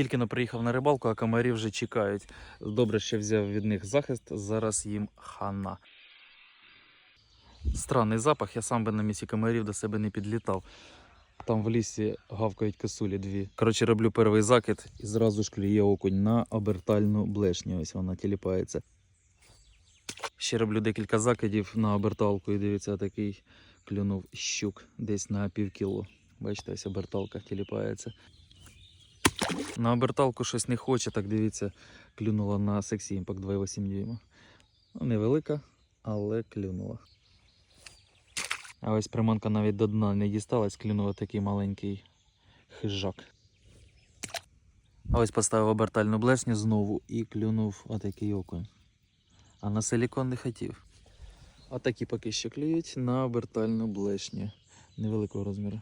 Тільки но приїхав на рибалку, а комарі вже чекають. Добре, що взяв від них захист, зараз їм хана. Странний запах, я сам би на місці комарів до себе не підлітав. Там в лісі гавкають косулі дві. Коротше, роблю перший закид і зразу ж клює окунь на обертальну блешню. Ось вона тіліпається. Ще роблю декілька закидів на оберталку і дивіться, такий клюнув щук десь на пів кіло. Бачите, ось оберталка тіліпається. На оберталку щось не хоче, так дивіться, клюнула на Sexy Impact 2,8 дюйма. Ну, невелика, але клюнула. А ось приманка навіть до дна не дісталась, клюнув такий маленький хижак. А ось поставив обертальну блешню знову і клюнув отакий окунь. А на силікон не хотів. А такі поки що клюють на обертальну блешню невеликого розміру.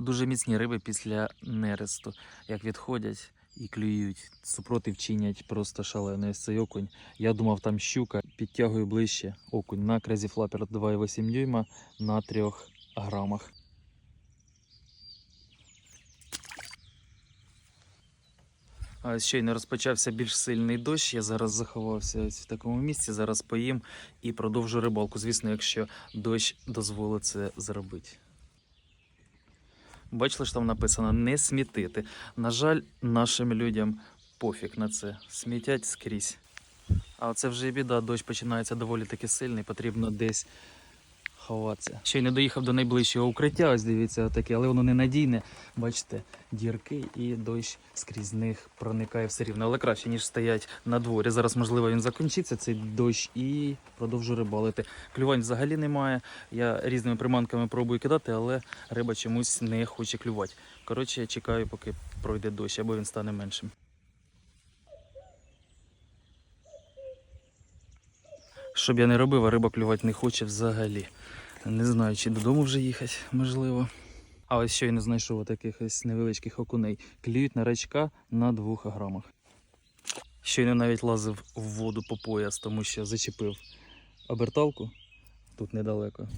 Дуже міцні риби після нересту, як відходять і клюють. Супротив чинять просто шалений цей окунь. Я думав, там щука, підтягую ближче окунь на Crazy Flapper 2,8 дюйма на 3 грамах. Щойно розпочався більш сильний дощ. Я зараз заховався ось в такому місці. Зараз поїм і продовжу рибалку. Звісно, якщо дощ дозволить це зробити. Бачили, що там написано не смітити. На жаль, нашим людям пофіг на це. Смітять скрізь. А це вже і біда, дощ починається доволі таки сильний, потрібно десь ховатися. Ще й не доїхав до найближчого укриття, ось дивіться, таке, але воно ненадійне. Бачите, дірки і дощ скрізь них проникає все рівно. Але краще, ніж стоять на дворі. Зараз, можливо, він закінчиться, цей дощ, і продовжу рибалити. Клювань взагалі немає. Я різними приманками пробую кидати, але риба чомусь не хоче клювати. Коротше, я чекаю, поки пройде дощ, або він стане меншим. Щоб я не робив, а риба клювати не хоче взагалі. Не знаю, чи додому вже їхати, можливо. А ось щойно знайшов таких ось невеличких окуней. Клюють на рачка на 2 грамах. Щойно навіть лазив в воду по пояс, тому що зачепив оберталку тут недалеко.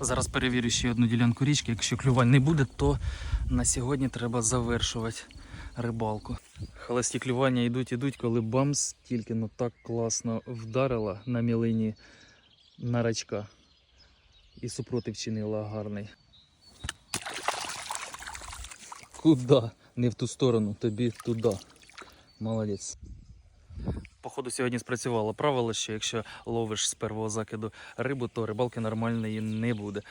Зараз перевірю ще одну ділянку річки. Якщо клювань не буде, то на сьогодні треба завершувати рибалку. Холості клювання йдуть, ідуть, коли бамс тільки ну так класно вдарила на мілині на рачка. І супротив чинила гарний. Куда? Не в ту сторону, тобі туди. Молодець. Походу, сьогодні спрацювало правило, що якщо ловиш з першого закиду рибу, то рибалки нормальної не буде.